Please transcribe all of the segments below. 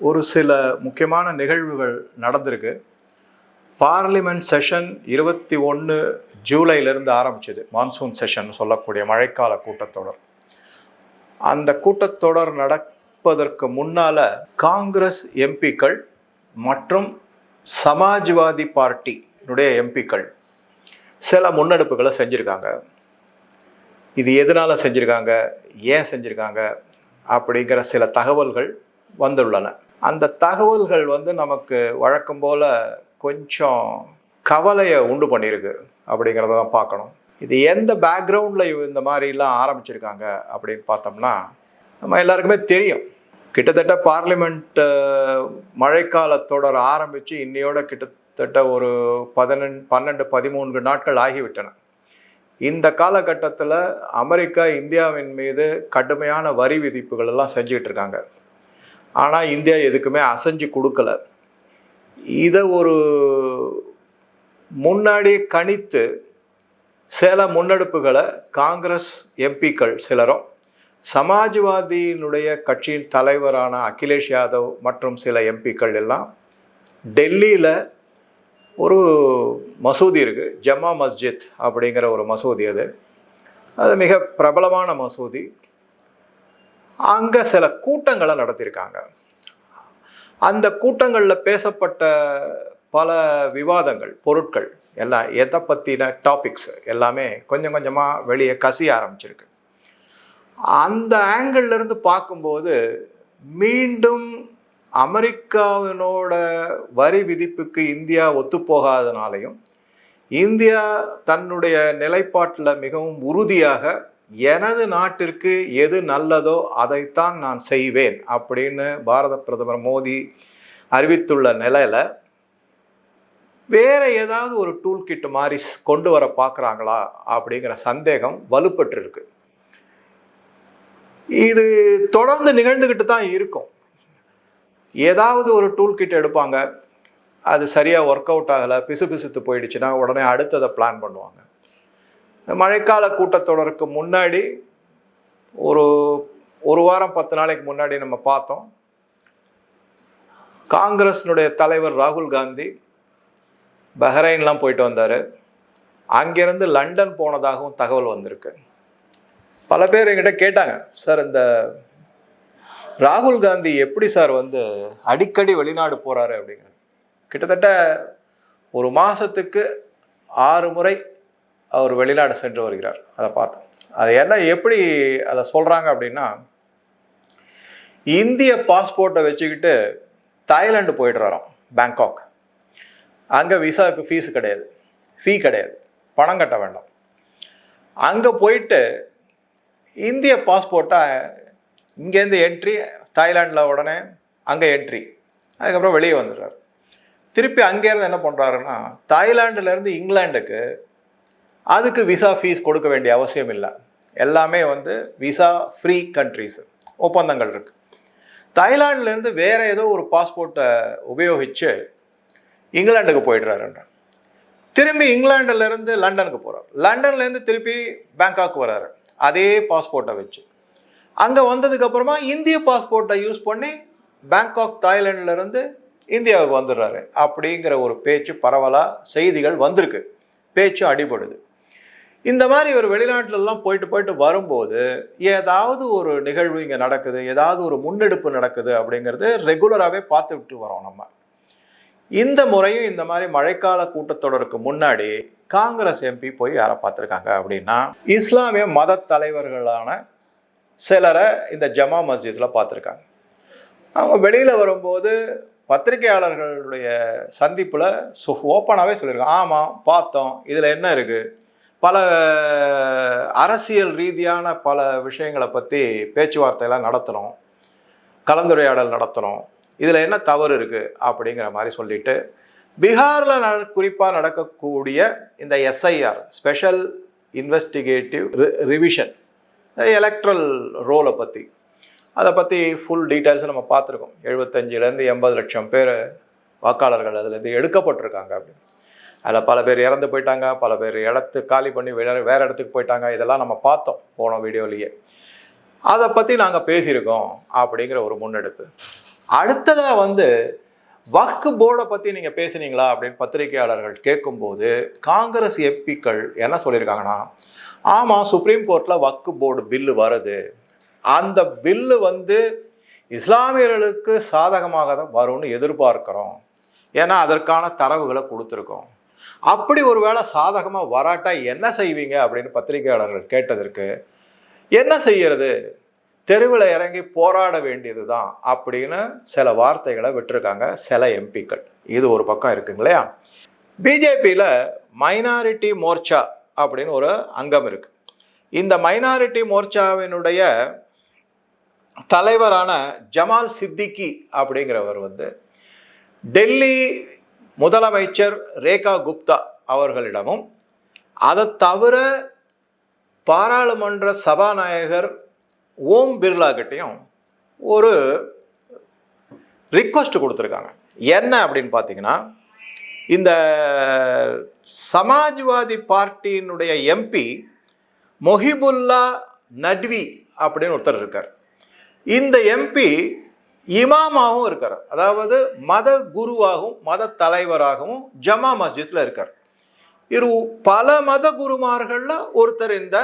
ஒரு சில முக்கியமான நிகழ்வுகள் நடந்திருக்கு. பார்லிமெண்ட் செஷன் இருபத்தி ஒன்று ஜூலையிலிருந்து ஆரம்பிச்சது. மான்சூன் செஷன் சொல்லக்கூடிய மழைக்கால கூட்டத்தொடர். அந்த கூட்டத்தொடர் நடப்பதற்கு முன்னால் காங்கிரஸ் எம்பிக்கள் மற்றும் சமாஜ்வாதி பார்ட்டியினுடைய எம்பிக்கள் சில முன்னெடுப்புகளை செஞ்சுருக்காங்க. இது எதனால் செஞ்சுருக்காங்க? ஏன் செஞ்சுருக்காங்க? அப்படிங்கிற சில தகவல்கள் வந்துள்ளன. அந்த தகவல்கள் வந்து நமக்கு வழக்கம் போல் கொஞ்சம் கவலையை உண்டு பண்ணியிருக்கு அப்படிங்கிறத தான் பார்க்கணும். இது எந்த பேக்ரவுண்டில் இந்த மாதிரிலாம் ஆரம்பிச்சிருக்காங்க அப்படின்னு பார்த்தோம்னா நம்ம எல்லாருக்குமே தெரியும். கிட்டத்தட்ட பார்லிமெண்ட் மழைக்கால தொடர் ஆரம்பித்து இன்னையோட கிட்டத்தட்ட ஒரு பதினெண்டு பன்னெண்டு பதிமூன்று நாட்கள் ஆகிவிட்டன. இந்த காலகட்டத்தில் அமெரிக்கா இந்தியாவின் மீது கடுமையான வரி விதிப்புகள் எல்லாம் செஞ்சுக்கிட்டு இருக்காங்க. ஆனால் இந்தியா எதுக்குமே அசைஞ்சு கொடுக்கல. இதை ஒரு முன்னாடி கணித்து சில முன்னெடுப்புகளை காங்கிரஸ் எம்பிக்கள் சிலரும் சமாஜ்வாதியினுடைய கட்சியின் தலைவரான அகிலேஷ் யாதவ் மற்றும் சில எம்பிக்கள் எல்லாம் டெல்லியில் ஒரு மசூதி இருக்குது ஜம்மா மஸ்ஜித் அப்படிங்கிற ஒரு மசூதி அது. அது மிக பிரபலமான மசூதி. அங்கே சில கூட்டங்களை நடத்தியிருக்காங்க. அந்த கூட்டங்களில் பேசப்பட்ட பல விவாதங்கள் பொருட்கள் எல்லாம் எதை பற்றின டாபிக்ஸ் எல்லாமே கொஞ்சம் கொஞ்சமாக வெளியே கசிய ஆரம்பிச்சிருக்கு. அந்த ஆங்கிள்லேருந்து பார்க்கும்போது மீண்டும் அமெரிக்காவினோட வரி விதிப்புக்கு இந்தியா ஒத்துப்போகாதனாலையும் இந்தியா தன்னுடைய நிலைப்பாட்டில் மிகவும் உறுதியாக எனது நாட்டிற்கு எது நல்லதோ அதைத்தான் நான் செய்வேன் அப்படின்னு பாரத பிரதமர் மோடி அறிவித்துள்ள நிலையில் வேற ஏதாவது ஒரு டூல் கிட் மாதிரி கொண்டு வர பார்க்குறாங்களா அப்படிங்கிற சந்தேகம் வலுப்பட்டுருக்கு. இது தொடர்ந்து நிகழ்ந்துக்கிட்டு தான் இருக்கும். ஏதாவது ஒரு டூல் கிட் எடுப்பாங்க. அது சரியாக ஒர்க் அவுட் ஆகலை பிசு பிசுத்து போயிடுச்சுன்னா உடனே அடுத்ததை பிளான் பண்ணுவாங்க. மழைக்கால கூட்டத்தொடருக்கு முன்னாடி ஒரு ஒரு வாரம் பத்து நாளைக்கு முன்னாடி நம்ம பார்த்தோம். காங்கிரஸினுடைய தலைவர் ராகுல் காந்தி பஹ்ரைன்லாம் போயிட்டு வந்தார். அங்கேருந்து லண்டன் போனதாகவும் தகவல் வந்திருக்கு. பல பேர் என்கிட்ட கேட்டாங்க சார் இந்த ராகுல் காந்தி எப்படி சார் வந்து அடிக்கடி வெளிநாடு போகிறாரு அப்படிங்கிறது கிட்டத்தட்ட ஒரு மாதத்துக்கு ஆறு முறை அவர் வெளிநாடு சென்று வருகிறார். அதை பார்த்தோம். அது என்ன எப்படி அதை சொல்கிறாங்க அப்படின்னா இந்திய பாஸ்போர்ட்டை வச்சுக்கிட்டு தாய்லாந்து போயிடுறாராம் பேங்காக் அங்கே விசாவுக்கு ஃபீஸ் கிடையாது. ஃபீ கிடையாது. பணம் கட்ட வேண்டாம். அங்கே போயிட்டு இந்திய பாஸ்போர்ட்டை இங்கேருந்து என்ட்ரி தாய்லாண்டில் உடனே அங்கே என்ட்ரி அதுக்கப்புறம் வெளியே வந்துடுறாரு. திருப்பி அங்கேருந்து என்ன பண்ணுறாருன்னா தாய்லாண்டுலேருந்து இங்கிலாண்டுக்கு அதுக்கு விசா ஃபீஸ் கொடுக்க வேண்டிய அவசியம் இல்லை. எல்லாமே வந்து விசா ஃப்ரீ கண்ட்ரிஸ் ஒப்பந்தங்கள் இருக்குது தாய்லாந்துலேருந்து வேறு ஏதோ ஒரு பாஸ்போர்ட்டை உபயோகித்து இங்கிலாண்டுக்கு போயிடுறாருன்ற. திரும்பி இங்கிலாந்துலேருந்து லண்டனுக்கு போகிறார் லண்டன்லேருந்து திருப்பி பேங்காக் வர்றாரு அதே பாஸ்போர்ட்டை வச்சு. அங்கே வந்ததுக்கப்புறமா இந்திய பாஸ்போர்ட்டை யூஸ் பண்ணி பேங்காக் தாய்லாண்ட்லேருந்து இந்தியாவுக்கு வந்துடுறாரு. அப்படிங்கிற ஒரு பேச்சு பரவலாக செய்திகள் வந்திருக்கு. பேச்சு அடிபடுது. இந்த மாதிரி இவர் வெளிநாட்டிலலாம் போயிட்டு போயிட்டு வரும்போது ஏதாவது ஒரு நிகழ்வு இங்கே நடக்குது ஏதாவது ஒரு முன்னெடுப்பு நடக்குது அப்படிங்கிறது ரெகுலராகவே பார்த்துக்கிட்டு வரோம் நம்ம. இந்த முறையும் இந்த மாதிரி மழைக்கால கூட்டத்தொடருக்கு முன்னாடி காங்கிரஸ் எம்பி போய் யாரை பார்த்துருக்காங்க அப்படின்னா இஸ்லாமிய மத தலைவர்களான சிலரை இந்த ஜமா மஸ்ஜிதில் பார்த்துருக்காங்க. அவங்க வெளியில் வரும்போது பத்திரிகையாளர்களுடைய சந்திப்பில் சு ஓப்பனாகவே சொல்லியிருக்காங்க. ஆமாம் பார்த்தோம் இதில் என்ன இருக்குது பல அரசியல் ரீதியான பல விஷயங்களை பற்றி பேச்சுவார்த்தையெல்லாம் நடத்துகிறோம் கலந்துரையாடல் நடத்துகிறோம் இதில் என்ன தவறு இருக்குது அப்படிங்கிற மாதிரி சொல்லிட்டு பீகாரில் நட குறிப்பாக நடக்கக்கூடிய இந்த SIR special investigative revision electoral ரோலை பற்றி அதை பற்றி ஃபுல் டீட்டெயில்ஸ் நம்ம பார்த்துருக்கோம். எழுபத்தஞ்சிலேருந்து எண்பது லட்சம் பேர் வாக்காளர்கள் அதுலேருந்து எடுக்கப்பட்டிருக்காங்க அப்படின்னு. அதில் பல பேர் இறந்து போயிட்டாங்க பல பேர் இடத்து காலி பண்ணி வேறு வேறு இடத்துக்கு போயிட்டாங்க. இதெல்லாம் நம்ம பார்த்தோம் போன வீடியோலேயே. அதை பற்றி நாங்கள் பேசியிருக்கோம் அப்படிங்கிற ஒரு முன்னெடுப்பு. அடுத்ததாக வந்து வக்கு போர்டை பற்றி நீங்கள் பேசுனீங்களா அப்படின்னு பத்திரிகையாளர்கள் கேட்கும்போது காங்கிரஸ் எம்பிக்கள் என்ன சொல்லியிருக்காங்கன்னா ஆமாம் சுப்ரீம் கோர்ட்டில் வக்கு போர்டு பில்லு வருது. அந்த பில்லு வந்து இஸ்லாமியர்களுக்கு சாதகமாக தான் வரும்னு எதிர்பார்க்குறோம். ஏன்னா அதற்கான தரவுகளை கொடுத்துருக்கோம். அப்படி ஒருவேளை சாதகமாக வராட்டா என்ன செய்வீங்க அப்படின்னு பத்திரிகையாளர்கள் கேட்டதற்கு என்ன செய்யறது? தெருவில் இறங்கி போராட வேண்டியது தான் அப்படின்னு சில வார்த்தைகளை விட்டுருக்காங்க சில எம்பிக்கள். இது ஒரு பக்கம் இருக்குங்க இல்லையா பிஜேபியில் மைனாரிட்டி மோர்ச்சா அப்படின்னு ஒரு அங்கம் இருக்கு. இந்த மைனாரிட்டி மோர்ச்சாவினுடைய தலைவரான ஜமால் சித்திக்கி அப்படிங்கிறவர் வந்து டெல்லி முதலமைச்சர் ரேகா குப்தா அவர்களிடமும் அதை தவிர பாராளுமன்ற சபாநாயகர் ஓம் பிர்லாகிட்டையும் ஒரு ரிக்வஸ்ட் கொடுத்துருக்காங்க. என்ன அப்படின்னு பார்த்தீங்கன்னா இந்த சமாஜ்வாதி பார்ட்டியினுடைய எம்பி மொஹிபுல்லா நட்வி அப்படின்னு ஒருத்தர் இருக்கார். இந்த எம்பி இமாமாவும் இருக்கார். அதாவது மத குருவாகவும் மத தலைவராகவும் ஜமா மஸ்ஜித்தில் இருக்கார். இரு பல மத குருமார்களில் ஒருத்தர் இந்த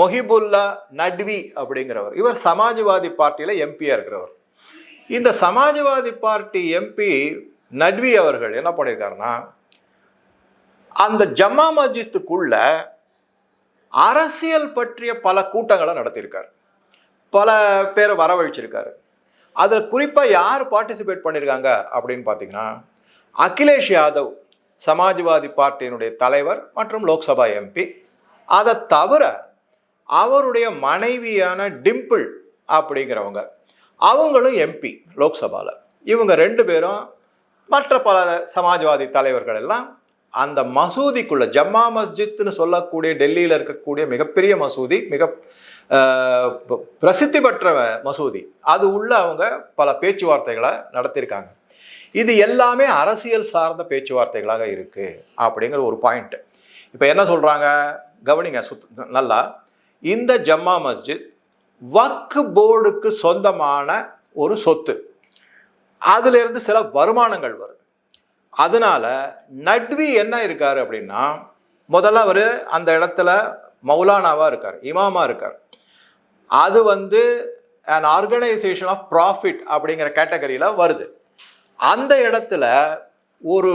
மொஹிபுல்லா நட்வி அப்படிங்கிறவர். இவர் சமாஜ்வாதி பார்ட்டியில் எம்பியாக இருக்கிறவர். இந்த சமாஜ்வாதி பார்ட்டி எம்பி நட்வி அவர்கள் என்ன பண்ணியிருக்காருன்னா அந்த ஜம்மா மஸ்ஜித்துக்குள்ள அரசியல் பற்றிய பல கூட்டங்களை நடத்தியிருக்கார். பல பேரை வரவழைச்சிருக்காரு. அதில் குறிப்பாக யார் பார்ட்டிசிபேட் பண்ணியிருக்காங்க அப்படின்னு பார்த்தீங்கன்னா அகிலேஷ் யாதவ் சமாஜ்வாதி பார்ட்டியினுடைய தலைவர் மற்றும் லோக்சபா எம்பி அதை தவிர அவருடைய மனைவியான டிம்பிள் அப்படிங்கிறவங்க. அவங்களும் எம்பி லோக்சபாவில் இவங்க ரெண்டு பேரும் மற்ற பல சமாஜ்வாதி தலைவர்கள் எல்லாம் அந்த மசூதிக்குள்ளே ஜம்மா மஸ்ஜித்னு சொல்லக்கூடிய டெல்லியில் இருக்கக்கூடிய மிகப்பெரிய மசூதி மிக பிரசித்தி பெற்ற மசூதி. அது உள்ள அவங்க பல பேச்சுவார்த்தைகளை நடத்தியிருக்காங்க. இது எல்லாமே அரசியல் சார்ந்த பேச்சுவார்த்தைகளாக இருக்குது அப்படிங்கிற ஒரு பாயிண்ட் இப்போ என்ன சொல்கிறாங்க கவனிங்க சுத் நல்லா. இந்த ஜம்மா மஸ்ஜித் வக்கு போர்டுக்கு சொந்தமான ஒரு சொத்து. அதிலிருந்து சில வருமானங்கள் வருது. அதனால நட்வி என்ன இருக்கார் அப்படின்னா முதல்ல அவர் அந்த இடத்துல மௌலானாவாக இருக்கார் இமாமா இருக்கார். அது வந்து அண்ட் ஆர்கனைசேஷன் ஆஃப் ப்ராஃபிட் அப்படிங்கிற கேட்டகரியில் வருது. அந்த இடத்துல ஒரு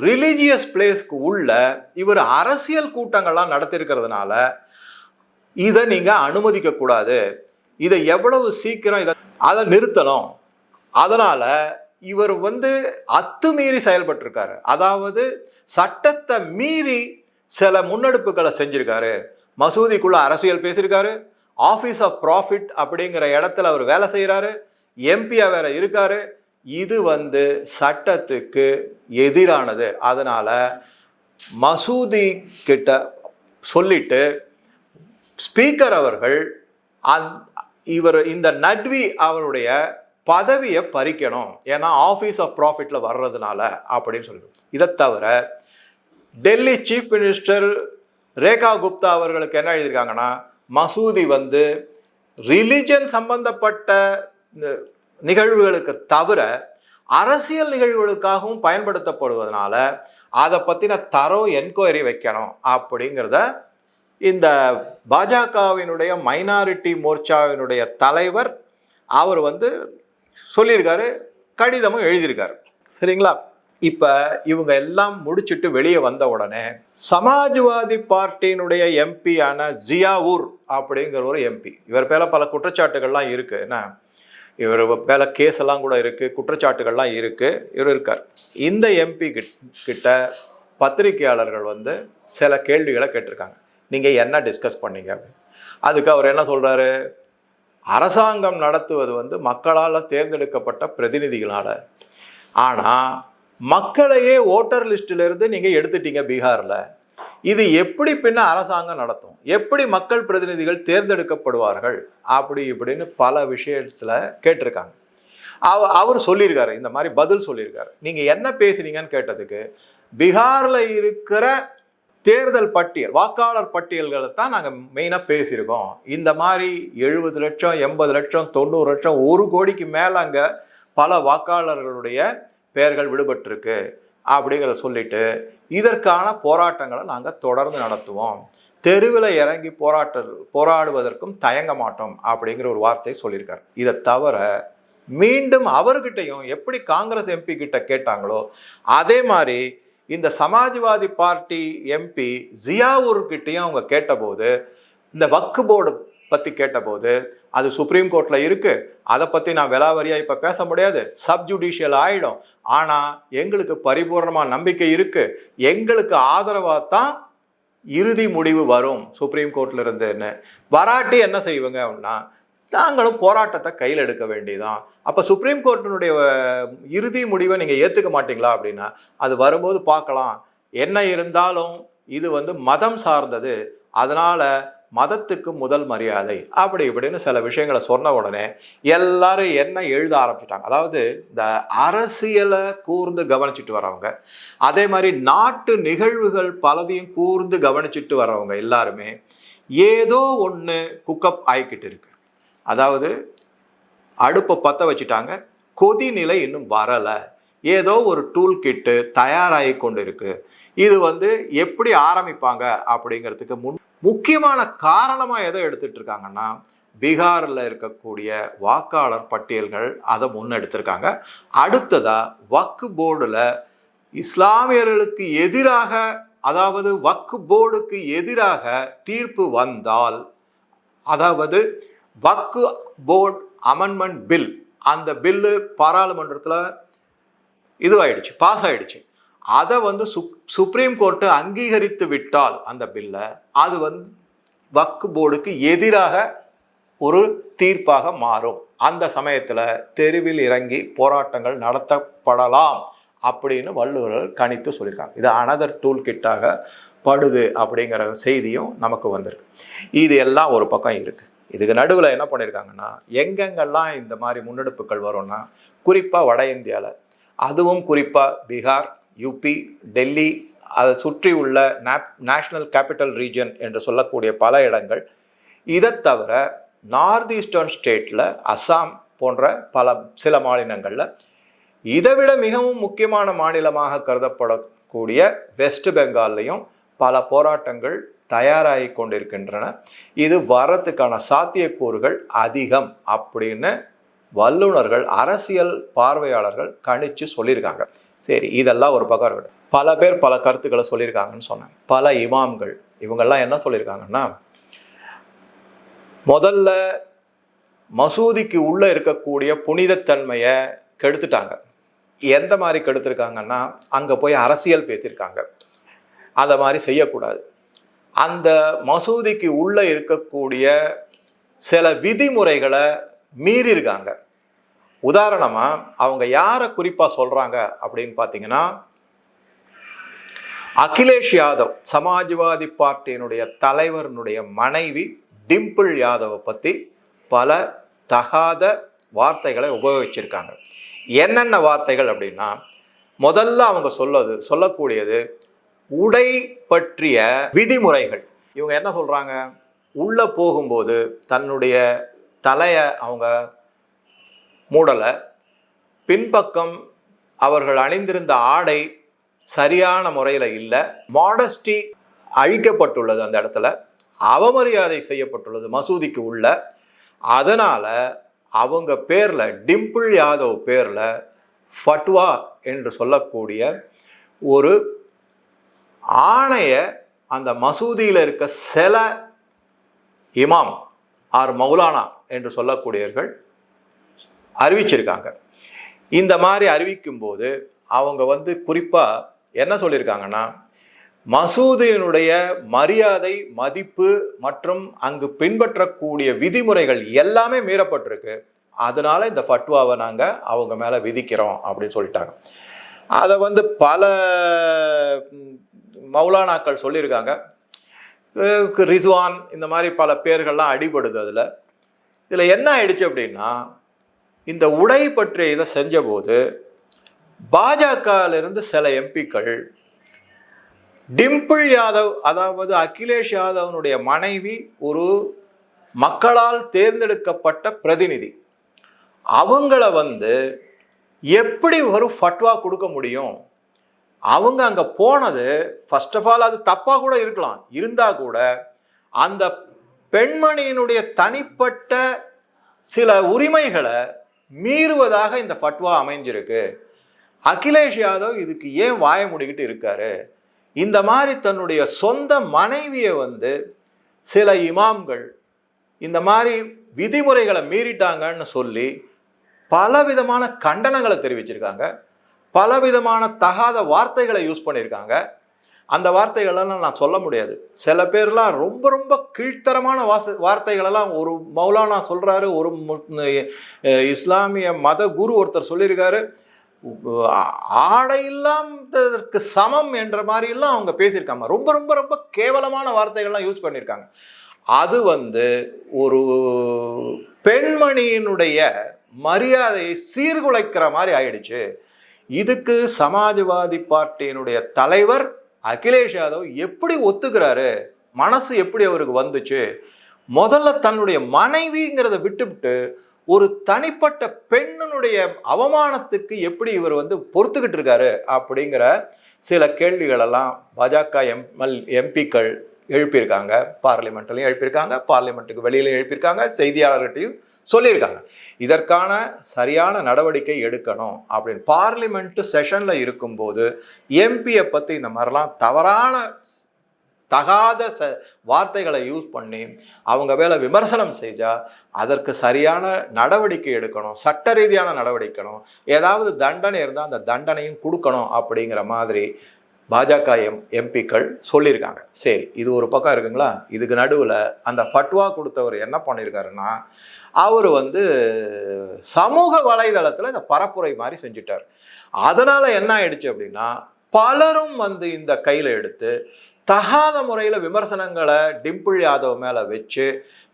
ரிலீஜியஸ் பிளேஸ்க்கு உள்ள இவர் அரசியல் கூட்டங்கள்லாம் நடத்திருக்கிறதுனால இதை நீங்கள் அனுமதிக்கக்கூடாது இதை எவ்வளவு சீக்கிரம் இதை அதை நிறுத்தணும். அதனால் இவர் வந்து அத்துமீறி செயல்பட்டிருக்காரு. அதாவது சட்டத்தை மீறி சில முன்னெடுப்புகளை செஞ்சுருக்காரு. மசூதிக்குள்ள அரசியல் பேசியிருக்காரு. ஆஃபீஸ் ஆஃப் ப்ராஃபிட் அப்படிங்கிற இடத்துல அவர் வேலை செய்கிறாரு எம்பியா வேற இருக்காரு. இது வந்து சட்டத்துக்கு எதிரானது. அதனால் மசூதி கிட்ட சொல்லிட்டு ஸ்பீக்கர் அவர்கள் அந் இவர் இந்த நட்வி அவருடைய பதவியை பறிக்கணும். ஏன்னா ஆஃபீஸ் ஆஃப் ப்ராஃபிட்டில் வர்றதுனால அப்படின்னு சொல்லி இதை தவிர டெல்லி சீஃப் மினிஸ்டர் ரேகா குப்தா அவர்களுக்கு என்ன எழுதியிருக்காங்கன்னா மசூதி வந்து ரிலிஜன் சம்பந்தப்பட்ட நிகழ்வுகளுக்கு தவிர அரசியல் நிகழ்வுகளுக்காகவும் பயன்படுத்தப்படுவதனால அதை பற்றின தரவு என்கொயரி வைக்கணும் அப்படிங்கிறத இந்த பாஜகவினுடைய மைனாரிட்டி மோர்ச்சாவினுடைய தலைவர் அவர் வந்து சொல்லியிருக்காரு கடிதமும் எழுதியிருக்காரு. சரிங்களா? இப்போ இவங்க எல்லாம் முடிச்சிட்டு வெளியே வந்த உடனே சமாஜ்வாதி பார்ட்டியினுடைய எம்பியான ஜியாவூர் அப்படிங்கிற ஒரு எம்பி இவர் பேர பல குற்றச்சாட்டுகள்லாம் இருக்கு. என்ன? இவர் மேல கேஸ் எல்லாம் கூட இருக்குது குற்றச்சாட்டுகள்லாம் இருக்குது இவர் இருக்கார். இந்த எம்பி கிட்ட பத்திரிகையாளர்கள் வந்து சில கேள்விகளை கேட்டிருக்காங்க. நீங்கள் என்ன டிஸ்கஸ் பண்ணீங்க அப்படின்னு. அதுக்கு அவர் என்ன சொல்கிறாரு அரசாங்கம் நடத்துவது வந்து மக்களால் தேர்ந்தெடுக்கப்பட்ட பிரதிநிதிகளால். ஆனால் மக்களையே ஓட்டர் லிஸ்ட்ல இருந்து நீங்கள் எடுத்துட்டீங்க பீகாரில். இது எப்படி பின்ன அரசாங்கம் நடத்தும்? எப்படி மக்கள் பிரதிநிதிகள் தேர்ந்தெடுக்கப்படுவார்கள்? அப்படி இப்படின்னு பல விஷயத்தில் கேட்டிருக்காங்க. அவ அவர் சொல்லியிருக்காரு இந்த மாதிரி பதில் சொல்லியிருக்காரு. நீங்கள் என்ன பேசுறீங்கன்னு கேட்டதுக்கு பீகாரில் இருக்கிற தேர்தல் பட்டியல் வாக்காளர் பட்டியல்களை தான் நாங்கள் மெயினாக பேசியிருக்கோம். இந்த மாதிரி எழுபது லட்சம் எண்பது லட்சம் தொண்ணூறு லட்சம் ஒரு கோடிக்கு மேலே அங்கே பல வாக்காளர்களுடைய பெயர்கள் விடுபட்டிருக்கு அப்படிங்கிறத சொல்லிட்டு இதற்கான போராட்டங்களை நாங்கள் தொடர்ந்து நடத்துவோம். தெருவில் இறங்கி போராட்ட போராடுவதற்கும் தயங்க மாட்டோம் அப்படிங்கிற ஒரு வார்த்தையை சொல்லியிருக்கார். இதை தவிர மீண்டும் அவர்கிட்டையும் எப்படி காங்கிரஸ் எம்பி கிட்ட கேட்டாங்களோ அதே மாதிரி இந்த சமாஜ்வாதி பார்ட்டி எம்பி ஜியாவூர்கிட்டையும் அவங்க கேட்டபோது இந்த வக்கு போர்டு பற்றி கேட்டபோது அது சுப்ரீம் கோர்ட்டில் இருக்குது அதை பற்றி நான் விலாவரியாக இப்போ பேச முடியாது. சப்ஜுடிஷியல் ஆகிடும் ஆனால் எங்களுக்கு பரிபூர்ணமாக நம்பிக்கை இருக்குது எங்களுக்கு ஆதரவாக தான் இறுதி முடிவு வரும் சுப்ரீம் கோர்ட்டில் இருந்துன்னு. வராட்டி என்ன செய்வங்க அப்படின்னா நாங்களும் போராட்டத்தை கையில் எடுக்க வேண்டியதான் அப்போ சுப்ரீம் கோர்ட்டினுடைய இறுதி முடிவை நீங்கள் ஏற்றுக்க மாட்டீங்களா அப்படின்னா அது வரும்போது பார்க்கலாம். என்ன இருந்தாலும் இது வந்து மதம் சார்ந்தது. அதனால் மதத்துக்கு முதல் மரியாதை அப்படி இப்படின்னு சில விஷயங்களை சொன்ன உடனே எல்லாரும் என்ன எழுத ஆரம்பிச்சிட்டாங்க. அதாவது இந்த அரசியலை கூர்ந்து கவனிச்சுட்டு வரவங்க அதே மாதிரி நாட்டு நிகழ்வுகள் பலதையும் கூர்ந்து கவனிச்சுட்டு வரவங்க எல்லாருமே ஏதோ ஒன்று குக்கப் ஆகிக்கிட்டு இருக்கு. அதாவது அடுப்பை பற்ற வச்சுட்டாங்க கொதிநிலை இன்னும் வரலை. ஏதோ ஒரு டூல் கிட்டு தயாராகி கொண்டு இருக்கு இது வந்து எப்படி ஆரம்பிப்பாங்க அப்படிங்கிறதுக்கு முன் முக்கியமான காரணமாக எதை எடுத்துட்டு இருக்காங்கன்னா பீகாரில் இருக்கக்கூடிய வாக்காளர் பட்டியல்கள் அதை முன்னெடுத்திருக்காங்க அடுத்ததாக வக்கு போர்டில் இஸ்லாமியர்களுக்கு எதிராக அதாவது வக்கு போர்டுக்கு எதிராக தீர்ப்பு வந்தால் அதாவது வக்கு போர்டு அமெண்ட்மெண்ட் பில் அந்த பில்லு பாராளுமன்றத்தில் இதுவாயிடுச்சு பாஸ் ஆயிடுச்சு அதை வந்து சுப் சுப்ரீம் கோர்ட்டு அங்கீகரித்து விட்டால் அந்த பில்லை அது வந்து வக்கு போர்டுக்கு எதிராக ஒரு தீர்ப்பாக மாறும். அந்த சமயத்தில் தெருவில் இறங்கி போராட்டங்கள் நடத்தப்படலாம் அப்படின்னு வள்ளுவர்கள் கணித்து சொல்லியிருக்காங்க. இது அனதர் டூல் கிட்டாக படுது அப்படிங்கிற செய்தியும் நமக்கு வந்திருக்கு. இது எல்லாம் ஒரு பக்கம் இருக்குது இதுக்கு நடுவில் என்ன பண்ணியிருக்காங்கன்னா எங்கெங்கெல்லாம் இந்த மாதிரி முன்னெடுப்புகள் வரும்னா குறிப்பாக வட இந்தியாவில் அதுவும் குறிப்பாக பீகார் யூபி டெல்லி அதை சுற்றி உள்ள நேப் நேஷ்னல் கேபிட்டல் ரீஜன் என்று சொல்லக்கூடிய பல இடங்கள். இதை தவிர நார்த் ஈஸ்டர்ன் ஸ்டேட்டில் அஸ்ஸாம் போன்ற பல சில மாநிலங்களில் இதை விட மிகவும் முக்கியமான மாநிலமாக கருதப்படக்கூடிய வெஸ்ட் பெங்கால்லையும் பல போராட்டங்கள் தயாராகி கொண்டிருக்கின்றன. இது வரத்துக்கான சாத்தியக்கூறுகள் அதிகம் அப்படின்னு வல்லுனர்கள் அரசியல் பார்வையாளர்கள் கணிச்சு சொல்லியிருக்காங்க. சரி இதெல்லாம் ஒரு பக்கம் இருக்கட்டும். பல பேர் பல கருத்துக்களை சொல்லியிருக்காங்கன்னு சொன்னாங்க. பல இமாம்கள் இவங்கெல்லாம் என்ன சொல்லியிருக்காங்கன்னா முதல்ல மசூதிக்கு உள்ளே இருக்கக்கூடிய புனிதத்தன்மையை கெடுத்துட்டாங்க. எந்த மாதிரி கெடுத்துருக்காங்கன்னா அங்கே போய் அரசியல் பேசியிருக்காங்க. அதை மாதிரி செய்யக்கூடாது. அந்த மசூதிக்கு உள்ள இருக்கக்கூடிய சில விதிமுறைகளை மீறியிருக்காங்க. உதாரணமாக அவங்க யாரை குறிப்பாக சொல்கிறாங்க அப்படின்னு பார்த்தீங்கன்னா அகிலேஷ் யாதவ் சமாஜ்வாதி பார்ட்டியினுடைய தலைவரினுடைய மனைவி டிம்பிள் யாதவை பற்றி பல தகாத வார்த்தைகளை உபயோகிச்சிருக்காங்க. என்னென்ன வார்த்தைகள் அப்படின்னா முதல்ல அவங்க சொல்லது சொல்லக்கூடியது உடை பற்றிய விதிமுறைகள். இவங்க என்ன சொல்கிறாங்க உள்ளே போகும்போது தன்னுடைய தலையை அவங்க மூடலை. பின்பக்கம் அவர்கள் அணிந்திருந்த ஆடை சரியான முறையில் இல்லை. மாடஸ்டி அழிக்கப்பட்டுள்ளது அந்த இடத்துல. அவமரியாதை செய்யப்பட்டுள்ளது மசூதிக்கு உள்ள. அதனால் அவங்க பேரில் டிம்பிள் யாதவ் பேரில் ஃபட்வா என்று சொல்லக்கூடிய ஒரு ஆணையை அந்த மசூதியில் இருக்க சில இமாம் ஆர் மௌலானா என்று சொல்லக்கூடியவர்கள் அறிவிச்சிருக்காங்க. இந்த மாதிரி அறிவிக்கும்போது அவங்க வந்து குறிப்பாக என்ன சொல்லியிருக்காங்கன்னா மசூதியினுடைய மரியாதை மதிப்பு மற்றும் அங்கு பின்பற்றக்கூடிய விதிமுறைகள் எல்லாமே மீறப்பட்டிருக்கு. அதனால இந்த ஃபட்வாவை நாங்கள் அவங்க மேலே விதிக்கிறோம் அப்படின்னு சொல்லிட்டாங்க. அதை வந்து பல மௌலானாக்கள் சொல்லியிருக்காங்க. ரிஸ்வான் இந்த மாதிரி பல பேர்கள்லாம் அடிபடுது அதில். இதில் என்ன ஆயிடுச்சு அப்படின்னா இந்த உடை பற்றிய இதை செஞ்சபோது பாஜகவிலிருந்து சில எம்பிக்கள் டிம்பிள் யாதவ் அதாவது அகிலேஷ் யாதவனுடைய மனைவி ஒரு மக்களால் தேர்ந்தெடுக்கப்பட்ட பிரதிநிதி. அவங்கள வந்து எப்படி ஒரு ஃபட்வா கொடுக்க முடியும்? அவங்க அங்கே போனது ஃபர்ஸ்ட் ஆஃப் ஆல் அது தப்பாக கூட இருக்கலாம். இருந்தால் கூட அந்த பெண்மணியினுடைய தனிப்பட்ட சில உரிமைகளை மீறுவதாக இந்த ஃபட்வா அமைஞ்சிருக்கு. அகிலேஷ் யாதவ் இதுக்கு ஏன் வாய முடிக்கிட்டு இருக்காரு? இந்த மாதிரி தன்னுடைய சொந்த மனைவியை வந்து சில இமாம்கள் இந்த மாதிரி விதிமுறைகளை மீறிட்டாங்கன்னு சொல்லி பலவிதமான கண்டனங்களை தெரிவிச்சிருக்காங்க. பலவிதமான தகாத வார்த்தைகளை யூஸ் பண்ணியிருக்காங்க அந்த வார்த்தைகளெல்லாம் நான் சொல்ல முடியாது. சில பேர்லாம் ரொம்ப ரொம்ப கீழ்த்தரமான வாச வார்த்தைகளெல்லாம் ஒரு மௌலானா சொல்கிறாரு ஒரு இஸ்லாமிய மத குரு ஒருத்தர் சொல்லியிருக்காரு. ஆடை இல்லாததற்கு சமம் என்ற மாதிரிலாம் அவங்க பேசியிருக்காங்க. ரொம்ப ரொம்ப ரொம்ப கேவலமான வார்த்தைகள்லாம் யூஸ் பண்ணியிருக்காங்க. அது வந்து ஒரு பெண்மணியினுடைய மரியாதையை சீர்குலைக்கிற மாதிரி ஆயிடுச்சு. இதுக்கு சமாஜ்வாதி பார்ட்டியினுடைய தலைவர் அகிலேஷ் யாதவ் எப்படி ஒத்துக்கிறாரு? மனசு எப்படி அவருக்கு வந்துச்சு? முதல்ல தன்னுடைய மனைவிங்கிறத விட்டுவிட்டு ஒரு தனிப்பட்ட பெண்ணினுடைய அவமானத்துக்கு எப்படி இவர் வந்து பொறுத்துக்கிட்டு இருக்காரு அப்படிங்கிற சில கேள்விகளெல்லாம் பாஜக எம்எல் எம்பிக்கள் எழுப்பியிருக்காங்க. பார்லிமெண்ட்லையும் எழுப்பியிருக்காங்க. பார்லிமெண்ட்டுக்கு வெளியிலையும் எழுப்பியிருக்காங்க. செய்தியாளர்கிட்டையும் சொல்லியிருக்காங்க. இதற்கான சரியான நடவடிக்கை எடுக்கணும் அப்படின்னு. பார்லிமெண்ட் செஷனில் இருக்கும்போது எம்பியை பற்றி இந்த மாதிரிலாம் தவறான தகாத ச வார்த்தைகளை யூஸ் பண்ணி அவங்க மேலே விமர்சனம் செஞ்சால் அதற்கு சரியான நடவடிக்கை எடுக்கணும். சட்ட ரீதியான நடவடிக்கணும். ஏதாவது தண்டனை இருந்தால் அந்த தண்டனையும் கொடுக்கணும் அப்படிங்கிற மாதிரி பாஜக எம் எம்பிக்கள் சொல்லியிருக்காங்க. சரி இது ஒரு பக்கம் இருக்குங்களா? இதுக்கு நடுவில் அந்த ஃபட்வா கொடுத்தவர் என்ன பண்ணியிருக்காருன்னா அவர் வந்து சமூக வலைதளத்தில் இந்த பரப்புரை மாதிரி செஞ்சிட்டார். அதனால் என்ன ஆயிடுச்சு அப்படின்னா பலரும் வந்து இந்த கையில் எடுத்து தகாத முறையில் விமர்சனங்களை டிம்பிள் யாதவ் மேலே வச்சு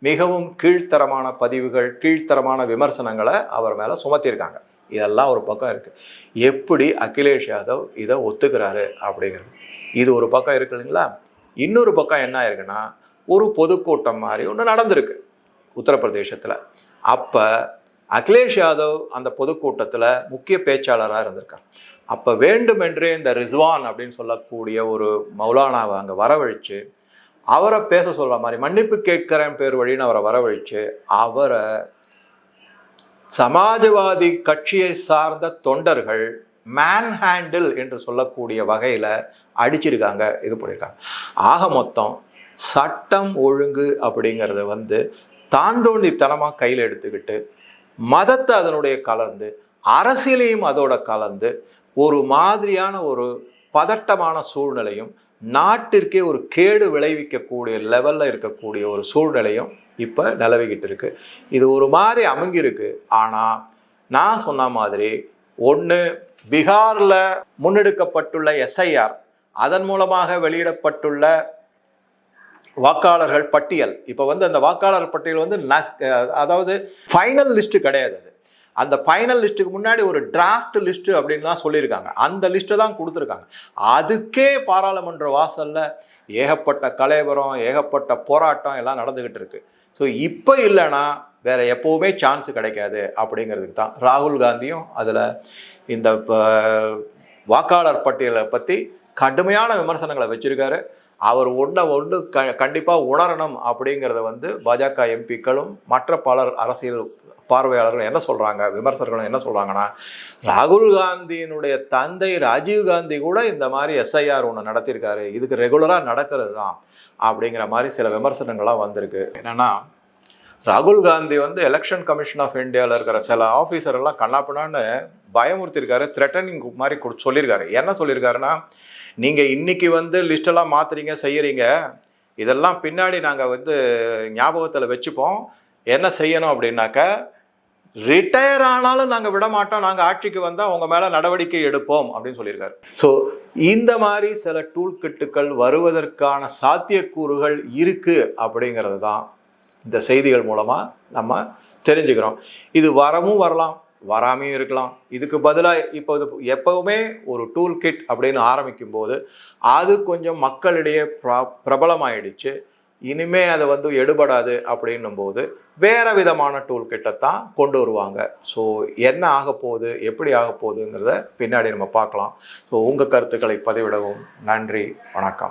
மிகவும் கீழ்த்தரமான பதிவுகள் கீழ்த்தரமான விமர்சனங்களை அவர் மேலே சுமத்தியிருக்காங்க. இதெல்லாம் ஒரு பக்கம் இருக்குது எப்படி அகிலேஷ் யாதவ் இதை ஒத்துக்கிறாரு அப்படிங்கிறது. இது ஒரு பக்கம் இருக்கு இல்லைங்களா? இன்னொரு பக்கம் என்ன ஆயிருக்குன்னா ஒரு பொதுக்கூட்டம் மாதிரி ஒன்று நடந்திருக்கு உத்தரப்பிரதேசத்தில். அப்போ அகிலேஷ் யாதவ் அந்த பொதுக்கூட்டத்தில் முக்கிய பேச்சாளராக இருந்திருக்கார். அப்போ வேண்டுமென்றே இந்த ரிஸ்வான் அப்படின்னு சொல்லக்கூடிய ஒரு மௌலானாவை அங்கே வரவழைச்சு அவரை பேச சொல்கிற மாதிரி மன்னிப்பு கேட்கிறேன் பேர் வழின்னு அவரை வரவழைச்சு அவரை சமாஜ்வாதி கட்சியை சார்ந்த தொண்டர்கள் மேன் ஹேண்டில் என்று சொல்லக்கூடிய வகையில் அடிச்சிருக்காங்க இது பண்ணியிருக்காங்க ஆக மொத்தம் சட்டம் ஒழுங்கு அப்படிங்கிறத வந்து தாண்டோண்டித்தனமாக கையில் எடுத்துக்கிட்டு மதத்தை அதனுடைய கலந்து அரசியலையும் அதோட கலந்து ஒரு மாதிரியான ஒரு பதட்டமான சூழ்நிலையும் நாட்டிற்கே ஒரு கேடு விளைவிக்கக்கூடிய லெவலில் இருக்கக்கூடிய ஒரு சூழ்நிலையும் இப்போ நிலவிக்கிட்டு இருக்கு இது ஒரு மாதிரி அமைஞ்சிருக்கு ஆனால் நான் சொன்ன மாதிரி ஒன்று பீகாரில் முன்னெடுக்கப்பட்டுள்ள எஸ்ஐஆர் அதன் மூலமாக வெளியிடப்பட்டுள்ள வாக்காளர்கள் பட்டியல். இப்போ வந்து அந்த வாக்காளர் பட்டியல் வந்து ந- அதாவது ஃபைனல் லிஸ்ட்டு கிடையாது அது. அந்த ஃபைனல் லிஸ்ட்டுக்கு முன்னாடி ஒரு டிராஃப்ட் லிஸ்ட்டு அப்படின்னு தான் சொல்லியிருக்காங்க. அந்த லிஸ்ட்டை தான் கொடுத்துருக்காங்க. அதுக்கே பாராளுமன்ற வாசலில் ஏகப்பட்ட கலைவரம் ஏகப்பட்ட போராட்டம் எல்லாம் நடந்துக்கிட்டு இருக்குது ஸோ இப்போ இல்லைன்னா வேற எப்போவுமே சான்ஸ் கிடைக்காது அப்படிங்கிறதுக்கு தான். ராகுல் காந்தியும் அதில் இந்த வாக்காளர் பட்டியலை பற்றி கடுமையான விமர்சனங்களை வச்சிருக்காரு. அவர் ஒன்றை ஒன்று க கண்டிப்பாக உணரணும் அப்படிங்கிறத வந்து பாஜக எம்பிக்களும் மற்ற பலர் அரசியல் பார்வையாளர்கள் என்ன சொல்கிறாங்க விமர்சகர்களும் என்ன சொல்கிறாங்கன்னா ராகுல் காந்தியினுடைய தந்தை ராஜீவ் காந்தி கூட இந்த மாதிரி எஸ்ஐஆர் ஒன்று நடத்தியிருக்காரு. இதுக்கு ரெகுலராக நடக்கிறது தான் அப்படிங்கிற மாதிரி சில விமர்சனங்கள்லாம் வந்திருக்கு. என்னென்னா ராகுல் காந்தி வந்து எலெக்ஷன் கமிஷன் ஆஃப் இந்தியாவில் இருக்கிற சில ஆஃபீஸர் எல்லாம் கண்ணாப்பினான்னு பயமுறுத்திருக்காரு த்ரெட்டனிங் மாதிரி கொடு சொல்லியிருக்காரு. என்ன சொல்லியிருக்காருன்னா நீங்கள் இன்னைக்கு வந்து லிஸ்டெல்லாம் மாற்றுறீங்க செய்கிறீங்க இதெல்லாம் பின்னாடி நாங்கள் வந்து ஞாபகத்தில் வச்சுப்போம். என்ன செய்யணும் அப்படின்னாக்க ரிட்டையர் ஆனாலும் நாங்கள் விட மாட்டோம். நாங்கள் ஆட்சிக்கு வந்தால் உங்கள் மேலே நடவடிக்கை எடுப்போம் அப்படின்னு சொல்லியிருக்காரு. ஸோ இந்த மாதிரி சில டூல் கிட்டுகள் வருவதற்கான சாத்தியக்கூறுகள் இருக்குது அப்படிங்கிறது தான் இந்த செய்திகள் மூலமாக நம்ம தெரிஞ்சுக்கிறோம். இது வரவும் வரலாம். வராமையும் இருக்கலாம். இதுக்கு பதிலாக இப்போ இது எப்பவுமே ஒரு டூல் கிட் அப்படின்னு ஆரம்பிக்கும் போது அது கொஞ்சம் மக்களிடையே ப்ர பிரபலமாயிடுச்சு. இனிமே அதை வந்து எடுபடாது அப்படின்னும் போது வேறு விதமான டூல் கிட்டத்தான் கொண்டு வருவாங்க. ஸோ என்ன ஆக போகுது எப்படி ஆக போகுதுங்கிறத பின்னாடி நம்ம பார்க்கலாம். ஸோ உங்கள் கருத்துக்களை பதிவிடவும். நன்றி வணக்கம்.